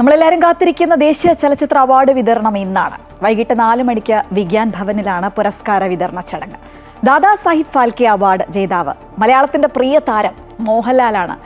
നമ്മളെല്ലാവരും കാത്തിരിക്കുന്ന ദേശീയ ചലച്ചിത്ര അവാർഡ് വിതരണം ഇന്നാണ്. വൈകിട്ട് നാല് മണിക്ക് വിഗ്യാൻ ഭവനിലാണ് പുരസ്കാര വിതരണ ചടങ്ങ്. ദാദാ സാഹിബ് ഫാൽക്കെ അവാർഡ് ജേതാവ്. മലയാളത്തിന്റെ പ്രിയ താരം മോഹൻലാലാണ്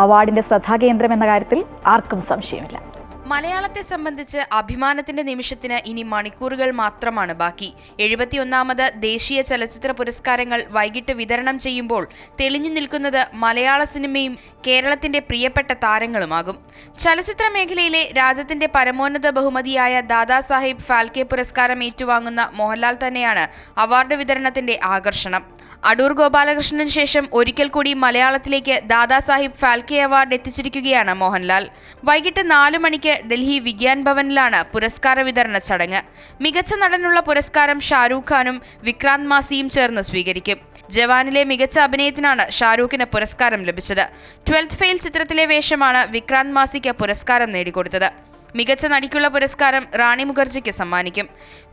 അവാർഡിന്റെ ശ്രദ്ധാകേന്ദ്രം എന്ന കാര്യത്തിൽ ആർക്കും സംശയമില്ല. മലയാളത്തെ സംബന്ധിച്ച് അഭിമാനത്തിന്റെ നിമിഷത്തിന് ഇനി മണിക്കൂറുകൾ മാത്രമാണ് ബാക്കി. എഴുപത്തിയൊന്നാമത് ദേശീയ ചലച്ചിത്ര പുരസ്കാരങ്ങൾ വൈകിട്ട് വിതരണം ചെയ്യുമ്പോൾ തെളിഞ്ഞു നിൽക്കുന്നത് മലയാള സിനിമയും കേരളത്തിന്റെ പ്രിയപ്പെട്ട താരങ്ങളുമാകും. ചലച്ചിത്ര മേഖലയിലെ രാജ്യത്തിന്റെ പരമോന്നത ബഹുമതിയായ ദാദാസാഹിബ് ഫാൽക്കെ പുരസ്കാരം ഏറ്റുവാങ്ങുന്ന മോഹൻലാൽ തന്നെയാണ് അവാർഡ് വിതരണത്തിന്റെ ആകർഷണം. അടൂർ ഗോപാലകൃഷ്ണന് ശേഷം ഒരിക്കൽ കൂടി മലയാളത്തിലേക്ക് ദാദാസാഹിബ് ഫാൽക്കെ അവാർഡ് എത്തിച്ചിരിക്കുകയാണ് മോഹൻലാൽ. വൈകിട്ട് നാലു മണിക്ക് ഡൽഹി വിഗ്യാൻ ഭവനിലാണ് പുരസ്കാര വിതരണ ചടങ്ങ്. മികച്ച നടനുള്ള പുരസ്കാരം ഷാരൂഖ് ഖാനും വിക്രാന്ത് മാസിയും ചേർന്ന് സ്വീകരിക്കും. ജവാനിലെ മികച്ച അഭിനയത്തിനാണ് ഷാരൂഖിന് പുരസ്കാരം ലഭിച്ചത്. ട്വൽത്ത് ഫെയിൽ ചിത്രത്തിലെ വേഷമാണ് വിക്രാന്ത് മാസിക്ക് പുരസ്കാരം നേടിക്കൊടുത്തത്. മികച്ച നടിക്കുള്ള പുരസ്കാരം റാണി മുഖർജിക്ക് സമ്മാനിക്കും.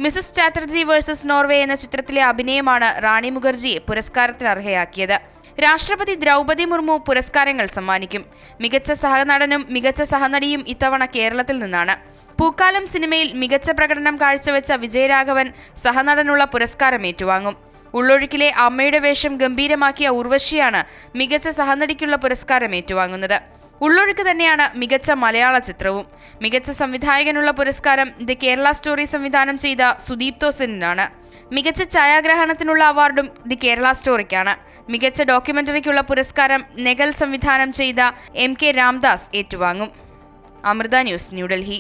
മിസസ് ചാറ്റർജി വേഴ്സസ് നോർവേ എന്ന ചിത്രത്തിലെ അഭിനയമാണ് റാണി മുഖർജിയെ പുരസ്കാരത്തിന് അർഹയാക്കിയത്. രാഷ്ട്രപതി ദ്രൗപദി മുർമു പുരസ്കാരങ്ങൾ സമ്മാനിക്കും. മികച്ച സഹനടനും മികച്ച സഹനടിയും ഇത്തവണ കേരളത്തിൽ നിന്നാണ്. പൂക്കാലം സിനിമയിൽ മികച്ച പ്രകടനം കാഴ്ചവെച്ച വിജയരാഘവൻ സഹനടനുള്ള പുരസ്കാരം ഏറ്റുവാങ്ങും. ഉള്ളൊഴുക്കിലെ അമ്മയുടെ വേഷം ഗംഭീരമാക്കിയ ഉർവശിയാണ് മികച്ച സഹനടിക്കുള്ള പുരസ്കാരം ഏറ്റുവാങ്ങുന്നത്. ഉള്ളൊഴുക്ക് തന്നെയാണ് മികച്ച മലയാള ചിത്രവും. മികച്ച സംവിധായകനുള്ള പുരസ്കാരം ദി കേരള സ്റ്റോറി സംവിധാനം ചെയ്ത സുദീപ് തോസനിനാണ് മികച്ച ഛായാഗ്രഹണത്തിനുള്ള അവാർഡും ദി കേരള സ്റ്റോറിക്കാണ്. മികച്ച ഡോക്യുമെന്ററിക്കുള്ള പുരസ്കാരം നെഗൽ സംവിധാനം ചെയ്ത എം കെ രാംദാസ് ഏറ്റുവാങ്ങും. അമൃത ന്യൂസ് ന്യൂഡൽഹി.